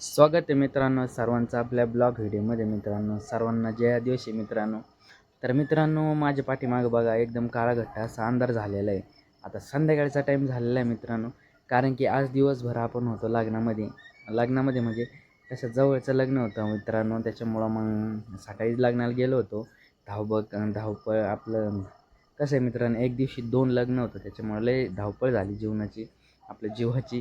स्वागत आहे मित्रांनो सर्वांचं आपल्या ब्लॉग व्हिडिओमध्ये मित्रांनो. सर्वांना जय दिवशी मित्रांनो. तर मित्रांनो माझ्या पाठीमागं बघा एकदम काळाघट्ट असा अंधार झालेला आहे. आता संध्याकाळचा टाईम झालेला आहे मित्रांनो. कारण की आज दिवसभर आपण होतो लग्नामध्ये. लग्नामध्ये म्हणजे तसं जवळचं लग्न होतं मित्रांनो. त्याच्यामुळं मग सकाळीच लग्नाला गेलो होतो. धावपळ धावपळ आपलं कसं आहे मित्रांनो एक दिवशी दोन लग्न होतं. त्याच्यामुळे लय धावपळ झाली जीवनाची आपल्या जीवाची.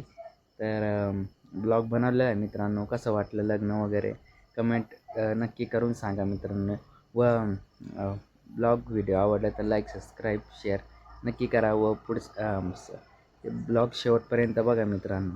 तर ब्लॉग बनवला आहे मित्रांनो. कसं वाटलं लग्न वगैरे? कमेंट नक्की करून सांगा मित्रांनो. व ब्लॉग व्हिडिओ आवडला तर लाईक सबस्क्राईब शेअर नक्की करा व पुढं ब्लॉग शेवटपर्यंत बघा मित्रांनो.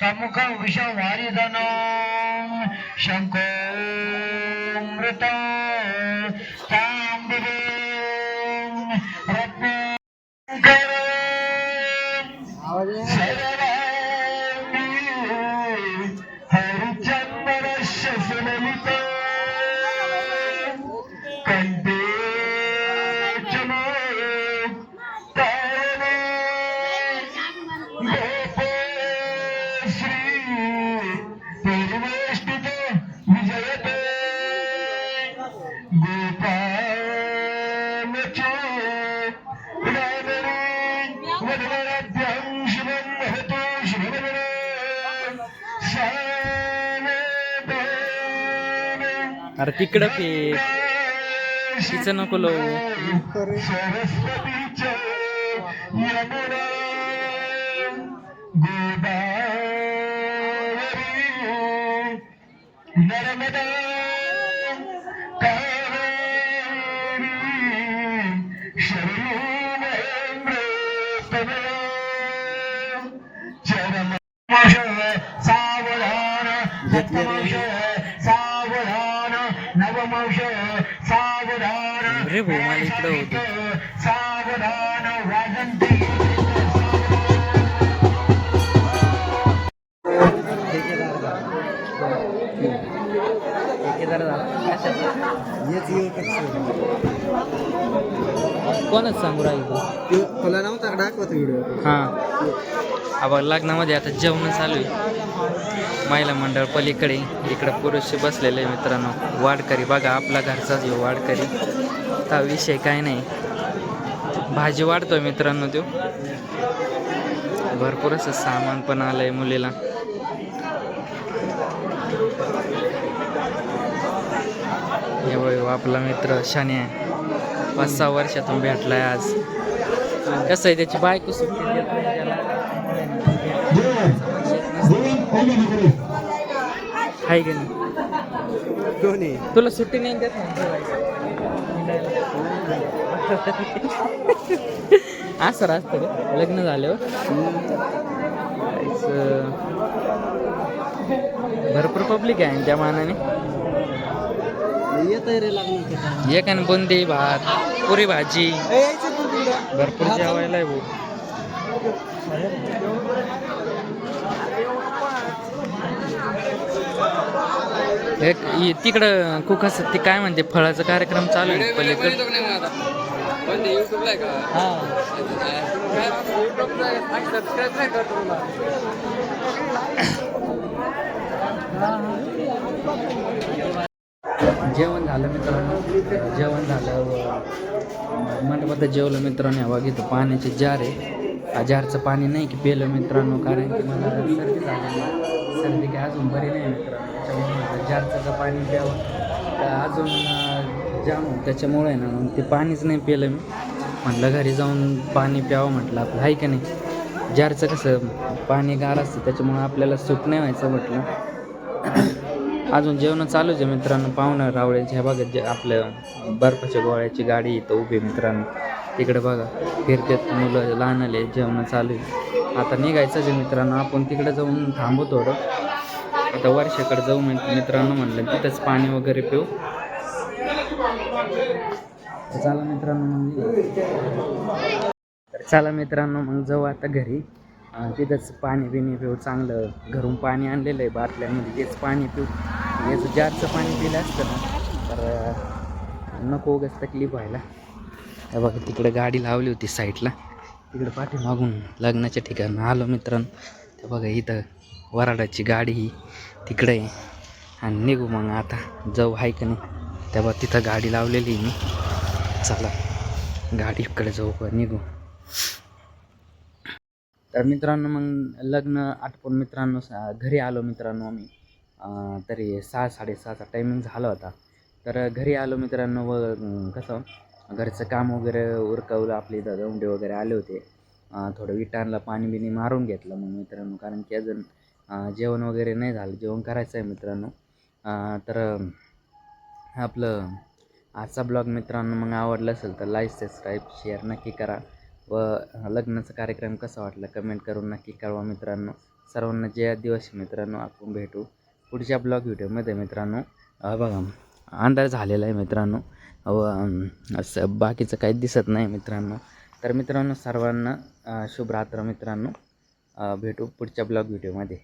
तमुखं विषवारिधनं शङ्कोमृत ताम्बुरे अरे तिकडं फेक तिचं नको लो सरस्वतीच्या सावधान सावधान वाजंती कोणच सांगू राहिलो? तुला नव्हता दाखवत व्हिडिओ? हां. आपण लग्नामध्ये आता जेवण चालू आहे. महिला मंडळ पलीकडे इकडं पुरुष बसलेले आहे मित्रांनो. वाडकरी बघा आपला घरचाच येऊ वाडकरी हा विषय काय नाही. भाजी वाढतोय मित्रांनो तो भरपूर असं सामान पण आलंय मुलीला. हे आपला मित्र शनी आहे. पाच सहा वर्षातून भेटलाय आज. कसं आहे त्याची बायको सुट्टी हाय की नाही? दोन्ही. तुला सुट्टी नाही देत ना असं असतं रे. लग्न झाल्यावर. भरपूर पब्लिक आहे त्या मानाने. येत रे लागणार एक आणि बुंदी भात पुरी भाजी. भरपूर जेवायला आहे भाऊ. एक इ- तिकडं कुकास ते काय म्हणते फळाचा कार्यक्रम चालू आहे पलीकडे. जेवण झालं मित्रांनो. जेवण झालं मंडपात जेवलं मित्रांनो. हवा घेतो पाण्याचे जार आहे. हा जारचं पाणी नाही की पिलं मित्रांनो कारण की मला सर्दी झालेली सर्दी काय अजून बरी नाही मित्रांनो त्याच्यामुळे जारचं पाणी प्यावं. तर अजून जाम त्याच्यामुळे आहे ना मग ते पाणीच नाही पिलं मी. म्हटलं घरी जाऊन पाणी प्यावं म्हटलं आपलं. आहे का नाही? जारचं कसं पाणी गार असतं त्याच्यामुळे आपल्याला सूट नाही व्हायचं म्हटलं. अजून जेवण चालूच आहे मित्रांनो. पाहुणं रावळ्याच्या ह्या भागात जे आपलं बर्फाच्या गोळ्याची गाडी इथं उभी मित्रांनो. तिकडे बघा फिरतात मुलं लहान आले जेवण चालू आहे. आता निघायचं जे मित्रांनो. आपण तिकडे जाऊन थांबू थोडं आता वर्षाकडे जाऊ मित्रांनो म्हणलं तिथंच पाणी वगैरे पिऊ. चला मित्रांनो मग तर चला मित्रांनो मग जाऊ आता घरी. तिथंच पाणी बिणी पिऊ. चांगलं घरून पाणी आणलेलं आहे बाटल्यामध्ये म्हणजे तेच पाणी पिऊ. याचं जास्त पाणी पिलं असतं ना तर नको उगाच तकलीफ व्हायला. बघा तिकडे गाडी लावली होती साईडला. तिकडे पाठीमागून लग्नाच्या ठिकाणी आलो मित्रांनो. ते बघा इथं वराडाची गाडी ही तिकडे आहे. आणि निघू मग आता. जाऊ आहे का नाही? तेव्हा तिथं गाडी लावलेली मी. चला गाडीकडे जाऊ का निघू. तर मित्रांनो मग लग्न आटपून मित्रांनो घरी आलो मित्रांनो आम्ही. तरी सहा साडेसहाचा टायमिंग झाला होता. तर घरी आलो मित्रांनो व कसं घरचं काम वगैरे उरकावलं आपले दादा उंडे वगैरे आले होते. थोडं विटांना पाणी बिणी मारून घेतलं मग मित्रांनो कारण की अजून जेवण वगैरे नाही झालं जेवण करायचं आहे मित्रांनो. तर आपलं आजचा ब्लॉग मित्रांनो मग आवडला असेल तर लाईक सबस्क्राईब शेअर नक्की करा. व लग्नाचा कार्यक्रम कसा वाटला कमेंट करून नक्की कळवा मित्रांनो. सर्वांना जय दिवस मित्रांनो आपण भेटू पुढच्या ब्लॉग व्हिडिओमध्ये मित्रांनो. बघा अंधार झालेला आहे मित्रांनो. व असं बाकीचं काही दिसत नाही मित्रांनो. तर मित्रांनो सर्वांना शुभ रात्र मित्रांनो. भेटू पुढच्या ब्लॉग व्हिडिओमध्ये.